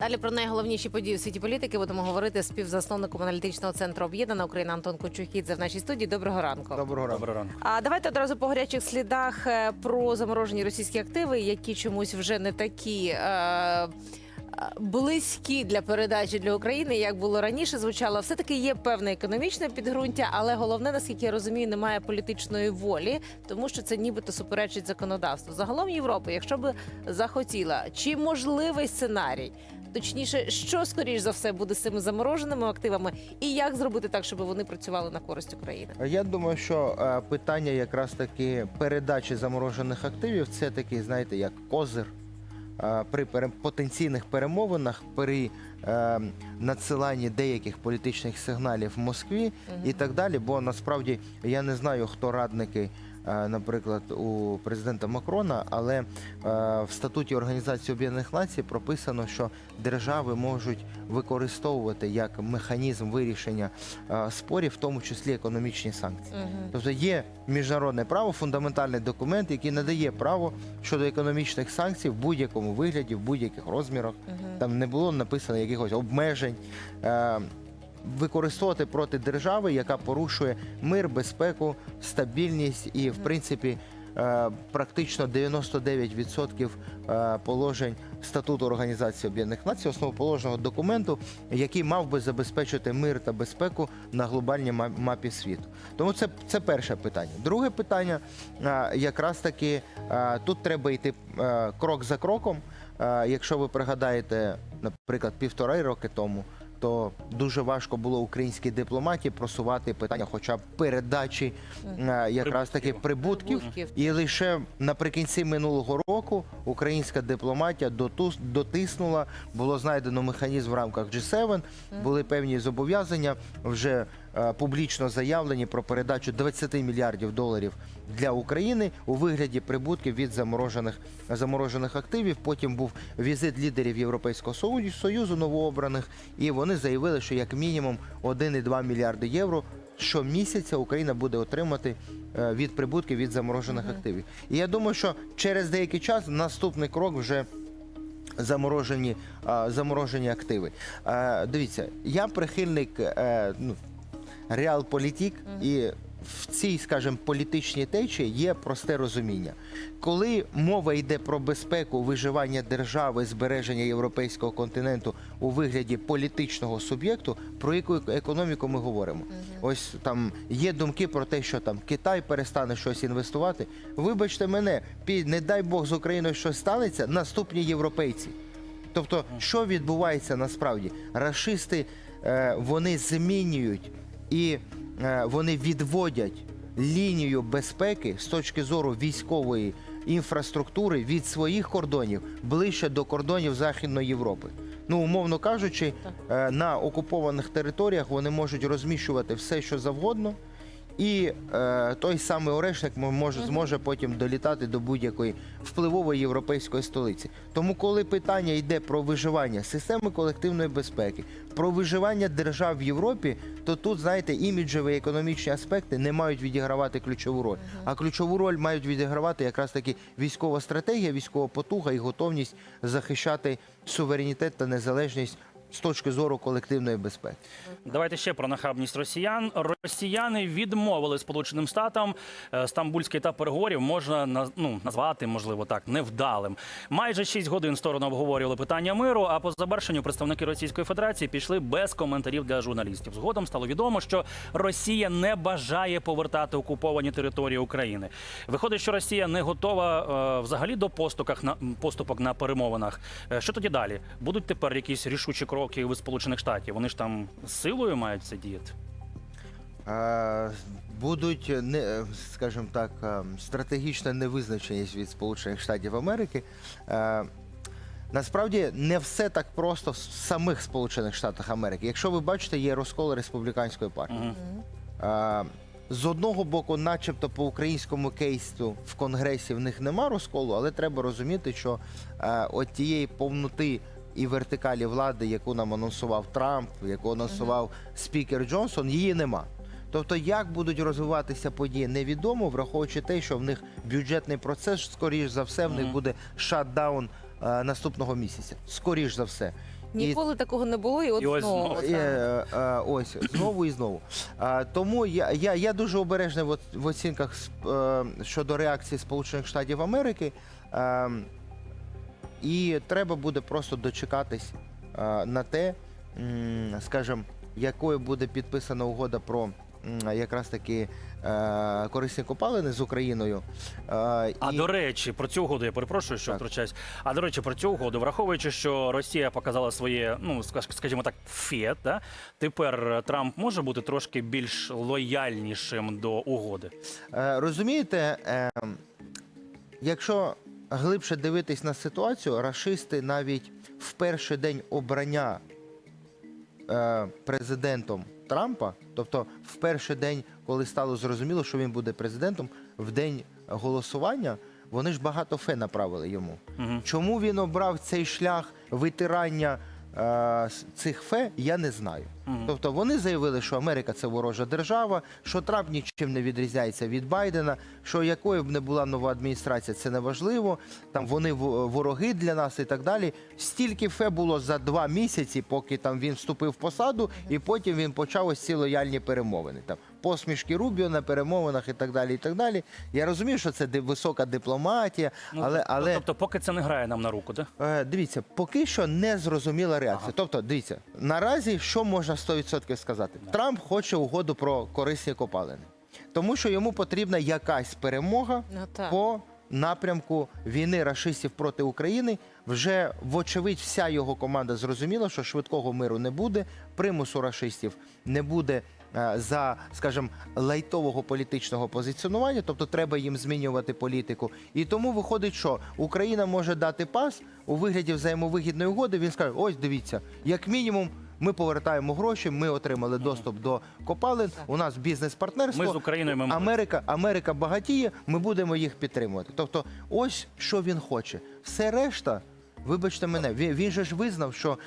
Далі про найголовніші події у світі політики будемо говорити з співзасновником аналітичного центру об'єднана Україна Антон Кучухідзе в нашій студії. Доброго ранку. Доброго ранку. Доброго ранку. А давайте одразу по гарячих слідах е, про заморожені російські активи, які чомусь вже не такі. Е- е, Близькі для передачі для України, як було раніше, звучало, все таки є певне економічне підґрунтя, але головне, наскільки я розумію, немає політичної волі, тому що це нібито суперечить законодавству. Загалом Європа, якщо би захотіла, чи можливий сценарій, точніше, що скоріш за все буде з цими замороженими активами, і як зробити так, щоб вони працювали на користь України? Я думаю, що е, питання якраз таки передачі заморожених активів це такий, знаєте, як козир е, при потенційних перемовинах, при е, надсиланні деяких політичних сигналів в Москві і так далі. Бо насправді я не знаю, хто радники. Е, Наприклад, у президента Макрона, але е, в статуті Організації Об'єднаних Націй прописано, що держави можуть використовувати як механізм вирішення е, спорів, в тому числі економічні санкції. Тобто є міжнародне право, фундаментальний документ, який надає право щодо економічних санкцій в будь-якому вигляді, в будь-яких розмірах. Там не було написано якихось обмежень. Використовувати проти держави, яка порушує мир, безпеку, стабільність і, в принципі, е, практично 99% е, положень статуту Організації Об'єднаних Націй, основоположного документу, який мав би забезпечити мир та безпеку на глобальній ма- мапі світу. Тому це, це перше питання. Друге питання, е, якраз таки тут треба йти крок за кроком. Якщо ви пригадаєте, наприклад, півтора роки тому. То дуже важко було українській дипломатії просувати питання, хоча б передачі е, якраз таки прибутків. І лише наприкінці минулого року українська дипломатія дотиснула, було знайдено механізм в рамках G7, були певні зобов'язання вже публічно заявлені про передачу 20 мільярдів доларів для України у вигляді прибутків від заморожених заморожених активів. Потім був візит лідерів Європейського Союзу новообраних, і вони заявили, що як мінімум 1,2 мільярди євро щомісяця Україна буде отримати е, від прибутків від заморожених активів. І я думаю, що через деякий час наступний крок вже. Заморожені, заморожені активи. Е, дивіться, я прихильник е, ну, реалполітік, і в цій, скажімо, політичній течії є просте розуміння. Коли мова йде про безпеку, виживання держави, збереження європейського континенту у вигляді політичного суб'єкту, про яку економіку ми говоримо? Ось там є думки про те, що там Китай перестане щось інвестувати. Вибачте мене, під не дай Бог з Україною щось станеться, наступні європейці. Тобто, що відбувається насправді? Рашисти е, вони змінюють і е, вони відводять лінію безпеки з точки зору військової інфраструктури від своїх кордонів ближче до кордонів Західної Європи. Ну, умовно кажучи, е, на окупованих територіях вони можуть розміщувати все, що завгодно. І е, той самий Орешник мо- може, зможе потім долітати до будь-якої впливової європейської столиці. Тому, коли питання йде про виживання системи колективної безпеки, про виживання держав в Європі, то тут, знаєте, іміджеві економічні аспекти не мають відігравати ключову роль. А ключову роль мають відігравати якраз таки військова стратегія, військова потуга і готовність захищати суверенітет та незалежність з точки зору колективної безпеки. Давайте ще про нахабність росіян. Росіяни відмовили Сполученим Штатам е, стамбульський етап переговорів можна ну, назвати, можливо, так невдалим. Майже 6 годин сторони обговорювали питання миру. А по завершенню представники Російської Федерації пішли без коментарів для журналістів. Згодом стало відомо, що Росія не бажає повертати окуповані території України. Виходить, що Росія не готова е, взагалі до поступок на поступок на перемовинах. Е, Що тоді далі? Будуть тепер якісь рішучі кроки від Сполучених Штатів? Вони ж там силою мають це діяти. Будуть не скажімо так, стратегічна невизначеність від Сполучених Штатів Америки. Насправді не все так просто в самих Сполучених Штатах Америки. Якщо ви бачите, є розкол республіканської партії. Мгм. Е, З одного боку, начебто по українському кейсу в Конгресі в них нема розколу, але треба розуміти, що от тієї повноти і вертикалі влади, яку нам анонсував Трамп, яку анонсував спікер Джонсон, її нема. Тобто, як будуть розвиватися події, невідомо, враховуючи те, що в них бюджетний процес, скоріш за все, в них буде шатдаун е, наступного місяця. Скоріш за все. Ніколи такого не було, і от І ось знову. знову. Е, е, ось знову і знову. А, тому я, я, я дуже обережний в, от- в оцінках с- е, щодо реакції Сполучених Штатів Америки. Е, і треба буде просто дочекатись е, на те, скажімо, якою буде підписана угода про якраз таки е, корисні копалини з Україною. Е, А і- до речі, про цю угоду я перепрошую, що втручаюсь. А до речі, про цю угоду, враховуючи, що Росія показала своє, ну скажімо так, фет, да? тепер Трамп може бути трошки більш лояльнішим до угоди. Розумієте, е, якщо глибше дивитись на ситуацію, рашисти навіть в перший день обрання е, президентом Трампа, тобто в перший день, коли стало зрозуміло, що він буде президентом, в день голосування, вони ж багато фе направили йому. Мгм. Чому він обрав цей шлях витирання е, цих фе, я не знаю. Тобто вони заявили, що Америка це ворожа держава, що Трамп нічим не відрізняється від Байдена, що якою б не була нова адміністрація, це не важливо. Там вони вороги для нас і так далі. Стільки фе було за два місяці, поки там він вступив в посаду, і потім він почав ось ці лояльні перемовини. Там посмішки Рубіо на перемовинах і так далі. І так далі. Я розумію, що це висока дипломатія, Ну, але ну, але Тобто, поки це не грає нам на руку, так? Е, Дивіться, поки що не зрозуміла реакція. Ага. Тобто, дивіться, наразі що можна 100% сказати? Трамп хоче угоду про корисні копалини, тому що йому потрібна якась перемога Ну, так. по напрямку війни рашистів проти України. Вже вочевидь, вся його команда зрозуміла, що швидкого миру не буде, примусу рашистів не буде. е, За, скажімо, лайтового політичного позиціонування, тобто треба їм змінювати політику. І тому виходить, що Україна може дати пас у вигляді взаємовигідної угоди. Він скаже: ось дивіться, як мінімум, ми повертаємо гроші, ми отримали доступ до копалин. У нас бізнес-партнерство. Ми з Україною ми Америка, Америка багатіє, ми будемо їх підтримувати. Тобто, ось що він хоче. Все решта, вибачте мене, він, він же ж визнав, що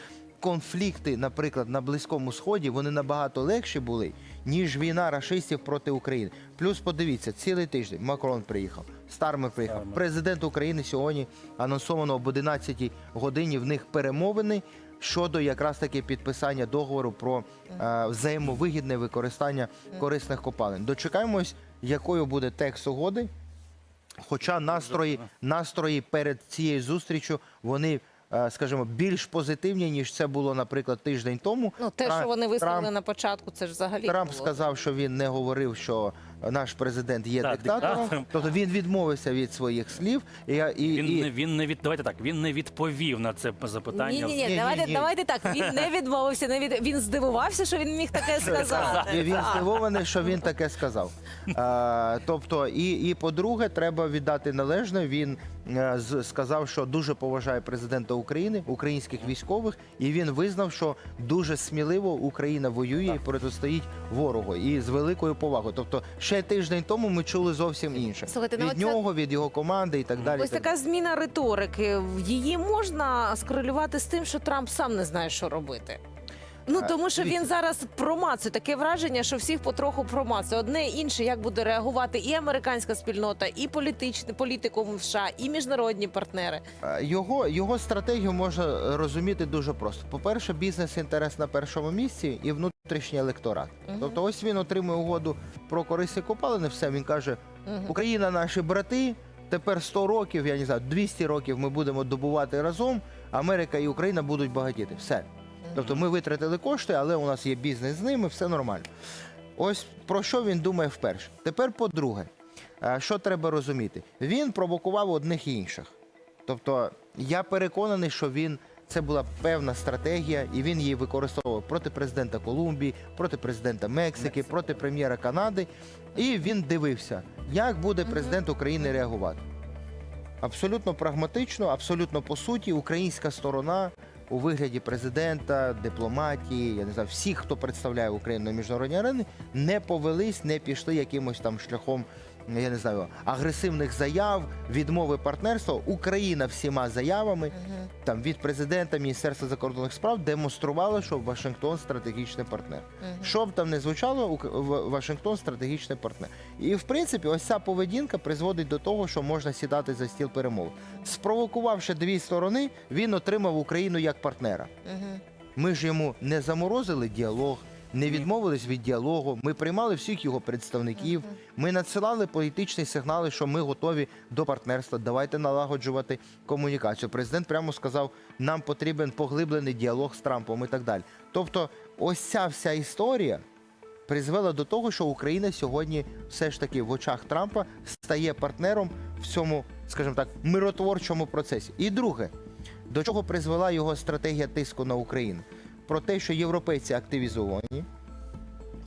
конфлікти, наприклад, на Близькому Сході, вони набагато легші були, ніж війна рашистів проти України. Плюс подивіться, цілий тиждень Макрон приїхав, Стармер приїхав. Президент України сьогодні анонсовано об 11 годині в них перемовини. Щодо якраз таки підписання договору про е, взаємовигідне використання корисних копалин. Дочекаємось, якою буде текст угоди. Хоча настрої, настрої перед цією зустрічю вони, е, скажімо, більш позитивні, ніж це було, наприклад, тиждень тому. Ну, те, Тра- що вони висловили Трамп, на початку, це ж взагалі Трамп було. сказав, що він не говорив, що наш президент є Так, диктатором. диктатором. Тобто він відмовився від своїх слів. І, я- і, Він і, не він не від давайте так. Він не відповів на це запитання. Ні, ні, ні, Ні-ні-ні. давайте, давайте так. Він не відмовився, не від... він здивувався, що він міг таке сказати. І він Так. здивований, що він таке сказав. А, тобто, і, і по-друге, треба віддати належне. Він сказав, що дуже поважає президента України, українських військових, і він визнав, що дуже сміливо Україна воює і протистоїть ворогу, і з великою повагою. Тобто, ще тиждень тому ми чули зовсім інше Слухайте, ну від нього, від його команди і так далі. Ось так така зміна риторики. Її можна скорелювати з тим, що Трамп сам не знає, що робити. Ну тому що він зараз промацує таке враження, що всіх потроху промацує. Одне інше, як буде реагувати і американська спільнота, і політичне політикум в США, і міжнародні партнери. Е, Його, його стратегію можна розуміти дуже просто. По-перше, бізнес-інтерес на першому місці і внутрішній електорат. Мгм. Тобто, ось він отримує угоду про корисні копалини. Все він каже: Україна, наші брати. Тепер 100 років, я не знаю, 200 років ми будемо добувати разом. Америка і Україна будуть багатіти. Все. Тобто ми витратили кошти, але у нас є бізнес з ними, все нормально. Ось про що він думає вперше. Тепер, по-друге, е, що треба розуміти? Він провокував одних і інших. Тобто, я переконаний, що він це була певна стратегія, і він її використовував проти президента Колумбії, проти президента Мексики, проти прем'єра Канади. І він дивився, як буде президент України реагувати. Абсолютно прагматично, абсолютно по суті, українська сторона у вигляді президента, дипломатії, я не знаю, всіх, хто представляє Україну на міжнародній арені, не повелись, не пішли якимось там шляхом я не знаю, агресивних заяв, відмови партнерства. Україна всіма заявами там від президента, Міністерства закордонних справ демонструвала, що Вашингтон стратегічний партнер. Що б там не звучало, Вашингтон стратегічний партнер. І в принципі, ось ця поведінка призводить до того, що можна сідати за стіл перемов. Спровокувавши дві сторони, він отримав Україну як партнера. Ми ж йому не заморозили діалог, не відмовились від діалогу. Ми приймали всіх його представників. Ми надсилали політичні сигнали, що ми готові до партнерства. Давайте налагоджувати комунікацію. Президент прямо сказав, нам потрібен поглиблений діалог з Трампом і так далі. Тобто, ось ця вся історія призвела до того, що Україна сьогодні все ж таки в очах Трампа стає партнером в цьому, скажімо так, миротворчому процесі. І друге, до чого призвела його стратегія тиску на Україну? Про те, що європейці активізовані.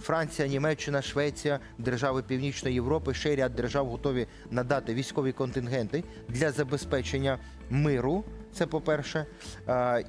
Франція, Німеччина, Швеція, держави Північної Європи, ще ряд держав готові надати військові контингенти для забезпечення миру. Це по-перше.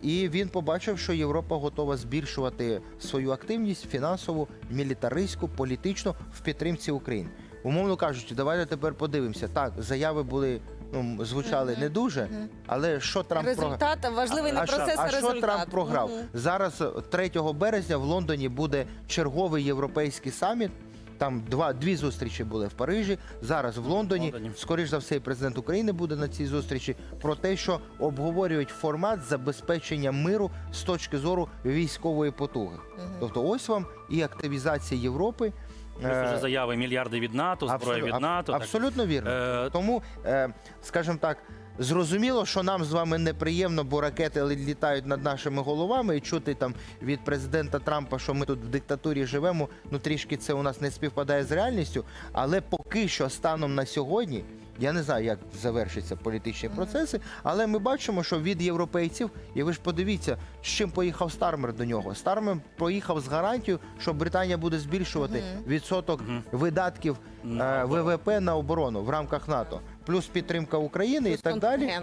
І він побачив, що Європа готова збільшувати свою активність фінансову, мілітаристську, політичну в підтримці України. Умовно кажучи, давайте тепер подивимося. Так, заяви були ну, звучали не дуже, але що Трамп програв? Результат важливий не А що- процес, а а що результат. Трамп програв? Мгм. Зараз е, 3 березня в Лондоні буде черговий європейський саміт. Там два дві зустрічі були в Парижі. Зараз в Лондоні. Лондоні. Скоріш за все, і президент України буде на цій зустрічі про те, що обговорюють формат забезпечення миру з точки зору військової потуги. Тобто, ось вам і активізація Європи. Плюс Е, вже заяви мільярди від НАТО, зброя від НАТО. так. Абсолютно вірно. Е, Тому, е, скажімо так, зрозуміло, що нам з вами неприємно, бо ракети лі- літають над нашими головами, і чути там від президента Трампа, що ми тут в диктатурі живемо. Ну трішки це у нас не співпадає з реальністю. Але поки що, станом на сьогодні. Я не знаю, як завершаться політичні процеси, але ми бачимо, що від європейців, і ви ж подивіться, з чим поїхав Стармер до нього. Стармер поїхав з гарантією, що Британія буде збільшувати відсоток видатків е. ВВП на оборону в рамках НАТО, плюс підтримка України Плюс і так далі.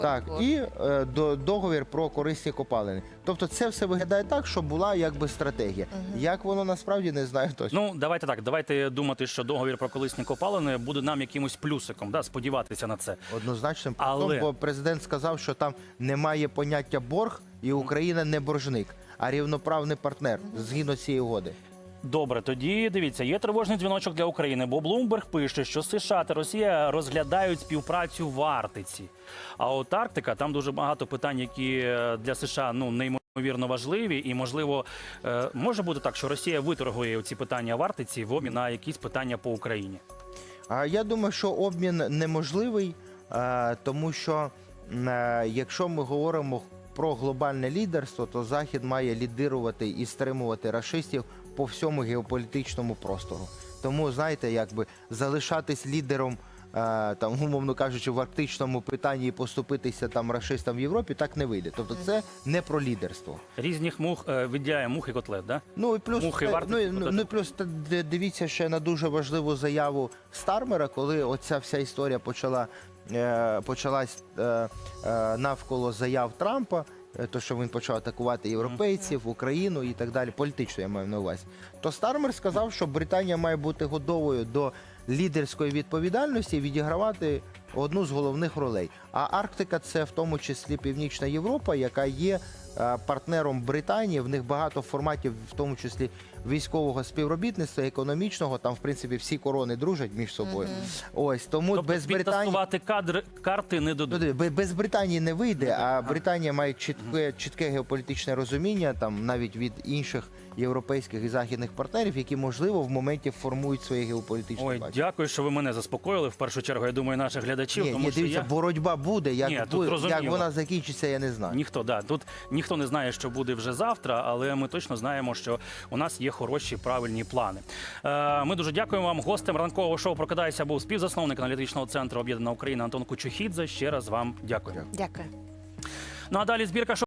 Так, і е, до, договір про корисні копалини. Тобто це все виглядає так, що була якби стратегія. Як воно насправді не знаю точно. Ну, давайте так. Давайте думати, що договір про колисні копалини буде нам якимось плюсиком, да, сподіватися на це. Однозначним Але- Але... бо президент сказав, що там немає поняття борг, і Україна не боржник, а рівноправний партнер згідно цієї угоди. Добре, тоді дивіться, є тривожний дзвіночок для України, бо Блумберг пише, що США та Росія розглядають співпрацю в Арктиці. А от Арктика, там дуже багато питань, які е, для США ну неймовірно важливі, і можливо е, може бути так, що Росія виторгує ці питання в Арктиці в обмін на якісь питання по Україні. А я думаю, що обмін неможливий, е, тому що якщо ми говоримо про глобальне лідерство, то Захід має лідирувати і стримувати рашистів по всьому геополітичному простору. Тому, знаєте, якби залишатись лідером. е, Там, умовно кажучи, в арктичному питанні і поступитися там рашистам в Європі так не вийде. Тобто це не про лідерство. Різних мух е, відділяє мух і котлет, да? Ну і плюс Мухи е, варто ну, ну, плюс дивіться ще на дуже важливу заяву Стармера, коли оця вся історія почала почалась навколо заяв Трампа. Е, То, що він почав атакувати європейців, Україну і так далі, політично я маю на увазі. То Стармер сказав, що Британія має бути готовою до лідерської відповідальності і відігравати одну з головних ролей. А Арктика це в тому числі Північна Європа, яка є е, партнером Британії. В них багато форматів, в тому числі військового співробітництва, економічного. Там, в принципі, всі корони дружать між собою. Ось тому Тобто без Британії. кадри карти не Ну, дадуть. диви, бе- без Британії не вийде, а Британія має чітке, чітке геополітичне розуміння, там навіть від інших європейських і західних партнерів, які можливо в моменті формують своє геополітичне Ой, бачення. дякую, що ви мене заспокоїли. В першу чергу, я думаю, наших глядачів, Ні, тому ні, що дивіться, я... боротьба буде. Як, Ні, тут буде, зрозуміло. як вона закінчиться, я не знаю. Ніхто да тут ніхто не знає, що буде вже завтра, але ми точно знаємо, що у нас є хороші правильні плани. Е, ми дуже дякуємо вам. Гостем ранкового шоу прокидайся був співзасновник аналітичного центру Об'єднана Україна Антон Кучухідзе. Ще раз вам дякую. Дякую. Дякую. Ну а далі збірка шоу.